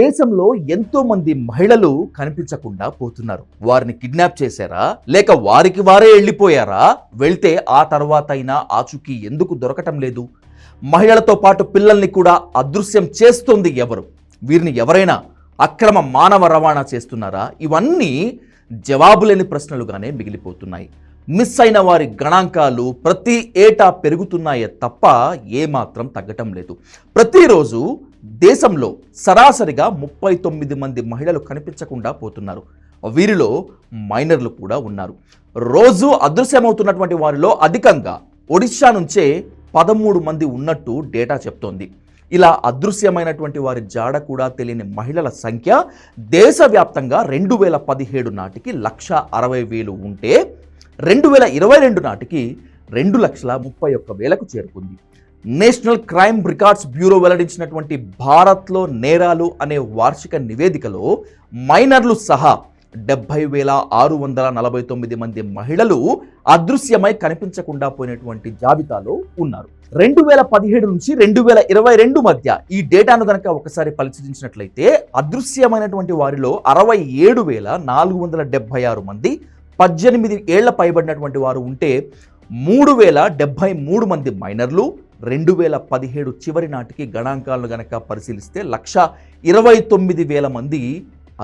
దేశంలో ఎంతో మంది మహిళలు కనిపించకుండా పోతున్నారు. వారిని కిడ్నాప్ చేశారా? లేక వారికి వారే వెళ్ళిపోయారా? వెళ్తే ఆ తర్వాత అయినా ఆచూకీ ఎందుకు దొరకటం లేదు? మహిళలతో పాటు పిల్లల్ని కూడా అదృశ్యం చేస్తుంది ఎవరు? వీరిని ఎవరైనా అక్రమ మానవ రవాణా చేస్తున్నారా? ఇవన్నీ జవాబులేని ప్రశ్నలుగానే మిగిలిపోతున్నాయి. మిస్ అయిన వారి గణాంకాలు ప్రతి ఏటా పెరుగుతున్నాయే తప్ప ఏమాత్రం తగ్గటం లేదు. ప్రతిరోజు దేశంలో సరాసరిగా ముప్పై తొమ్మిది మంది మహిళలు కనిపించకుండా పోతున్నారు. వీరిలో మైనర్లు కూడా ఉన్నారు. రోజు అదృశ్యమవుతున్నటువంటి వారిలో అధికంగా ఒడిశా నుంచే పదమూడు మంది ఉన్నట్టు డేటా చెప్తోంది. ఇలా అదృశ్యమైనటువంటి వారి జాడ కూడా తెలియని మహిళల సంఖ్య దేశవ్యాప్తంగా రెండు వేల పదిహేడు నాటికి లక్ష అరవై వేలు ఉంటే రెండు వేల ఇరవై రెండు నాటికి రెండు లక్షల ముప్పై ఒక్క వేలకు చేరుకుంది. నేషనల్ క్రైమ్ రికార్డ్స్ బ్యూరో వెల్లడించినటువంటి భారత్లో నేరాలు అనే వార్షిక నివేదికలో మైనర్లు సహా డెబ్బై వేల ఆరు వందల నలభై తొమ్మిది మంది మహిళలు అదృశ్యమై కనిపించకుండా పోయినటువంటి జాబితాలో ఉన్నారు. రెండు వేల పదిహేడు నుంచి రెండు వేల ఇరవై రెండు మధ్య ఈ డేటాను కనుక ఒకసారి పరిశీలించినట్లయితే అదృశ్యమైనటువంటి వారిలో అరవై ఏడు వేల నాలుగు వందల డెబ్బై ఆరు మంది పద్దెనిమిది ఏళ్ళ పైబడినటువంటి వారు ఉంటే మూడు వేల డెబ్బై మూడు మంది మైనర్లు రెండు వేల పదిహేడు చివరి నాటికి గణాంకాలను గనక పరిశీలిస్తే లక్ష ఇరవై తొమ్మిది వేల మంది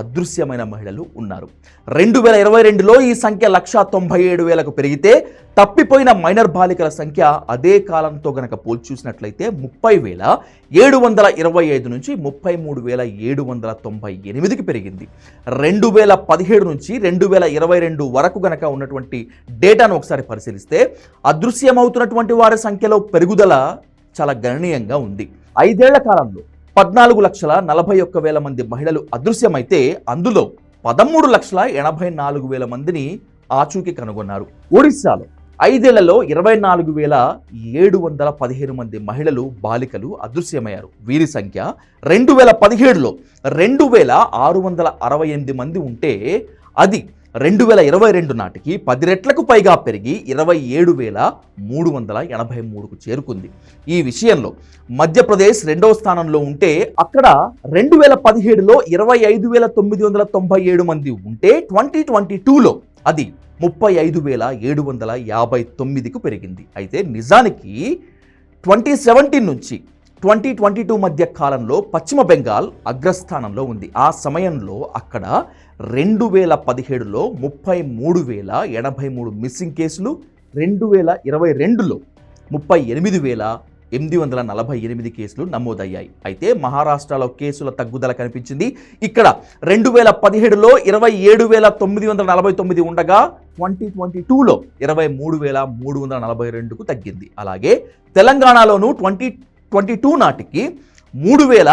అదృశ్యమైన మహిళలు ఉన్నారు. రెండు వేల ఇరవై రెండులో ఈ సంఖ్య లక్ష తొంభై ఏడు వేలకు పెరిగితే తప్పిపోయిన మైనర్ బాలికల సంఖ్య అదే కాలంతో గనక పోల్చి చూసినట్లయితే ముప్పై వేల ఏడు వందల ఇరవై ఐదు నుంచి ముప్పై మూడు వేల ఏడు వందల తొంభై ఎనిమిదికి పెరిగింది. రెండు వేల పదిహేడు నుంచి రెండు వేల ఇరవై రెండు వరకు గనక ఉన్నటువంటి డేటాను ఒకసారి పరిశీలిస్తే అదృశ్యమవుతున్నటువంటి వారి సంఖ్యలో పెరుగుదల చాలా గణనీయంగా ఉంది. ఐదేళ్ళ కాలంలో పద్నాలుగు లక్షల నలభై ఒక్క వేల మంది మహిళలు అదృశ్యమైతే అందులో పదమూడు లక్షల ఎనభై నాలుగు వేల మందిని ఆచూకీ కనుగొన్నారు. ఒడిశాలో ఐదేళ్ళలో ఇరవై నాలుగు వేల ఏడు వందల పదిహేను మంది మహిళలు బాలికలు అదృశ్యమయ్యారు. వీరి సంఖ్య రెండు వేల పదిహేడులో రెండు వేల ఆరు వందల అరవై ఎనిమిది మంది ఉంటే అది రెండు వేల ఇరవై రెండు నాటికి పది రెట్లకు పైగా పెరిగి ఇరవై ఏడు వేల మూడు వందల ఎనభై మూడుకు చేరుకుంది. ఈ విషయంలో మధ్యప్రదేశ్ రెండవ స్థానంలో ఉంటే అక్కడ రెండు వేల పదిహేడులో ఇరవై ఐదు వేల తొమ్మిది వందల తొంభై ఏడు మంది ఉంటే ట్వంటీ ట్వంటీ టూలో అది ముప్పై ఐదు వేల ఏడు వందల యాభై తొమ్మిదికి పెరిగింది. అయితే నిజానికి ట్వంటీ సెవెంటీన్ నుంచి ట్వంటీ ట్వంటీ టూ మధ్య కాలంలో పశ్చిమ బెంగాల్ అగ్రస్థానంలో ఉంది. ఆ సమయంలో అక్కడ రెండు వేల పదిహేడులో ముప్పై మూడు వేల ఎనభై మూడు మిస్సింగ్ కేసులు రెండు వేల ఇరవై రెండులో ముప్పై ఎనిమిది వేల ఎనిమిది వందల నలభై ఎనిమిది కేసులు నమోదయ్యాయి. అయితే మహారాష్ట్రలో కేసుల తగ్గుదల కనిపించింది. ఇక్కడ రెండు వేల పదిహేడులో ఇరవై ఏడు వేల తొమ్మిది వందల నలభై తొమ్మిది ఉండగా ట్వంటీ ట్వంటీ టూలో ఇరవై మూడు వేల మూడు వందల నలభై రెండుకు తగ్గింది. అలాగే తెలంగాణలోను ట్వంటీ ట్వంటీ టూ నాటికి మూడు వేల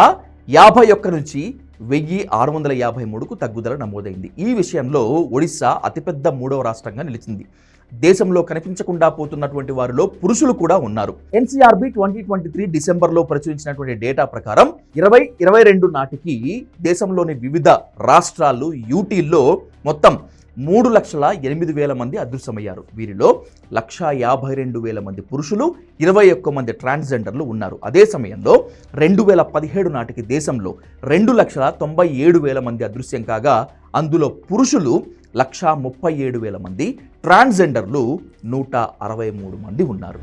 యాభై ఒక్క నుంచి వెయ్యి ఆరు వందల యాభై మూడుకు తగ్గుదల నమోదైంది. ఈ విషయంలో ఒడిశా అతిపెద్ద మూడవ రాష్ట్రంగా నిలిచింది. దేశంలో కనిపించకుండా పోతున్నటువంటి వారిలో పురుషులు కూడా ఉన్నారు. ఎన్సీఆర్బి ట్వంటీ ట్వంటీ త్రీ డిసెంబర్లో ప్రచురించినటువంటి డేటా ప్రకారం ఇరవై ఇరవై రెండు నాటికి దేశంలోని వివిధ రాష్ట్రాలు యూటీల్లో మొత్తం మూడు లక్షల ఎనిమిది వేల మంది అదృశ్యమయ్యారు. వీరిలో లక్ష యాభై రెండు వేల మంది పురుషులు ఇరవై ఒక్క మంది ట్రాన్స్జెండర్లు ఉన్నారు. అదే సమయంలో రెండు వేల పదిహేడు నాటికి దేశంలో రెండు లక్షల తొంభై ఏడు వేల మంది అదృశ్యం కాగా అందులో పురుషులు లక్ష ముప్పై ఏడు వేల మంది ట్రాన్స్జెండర్లు నూట అరవై మూడు మంది ఉన్నారు.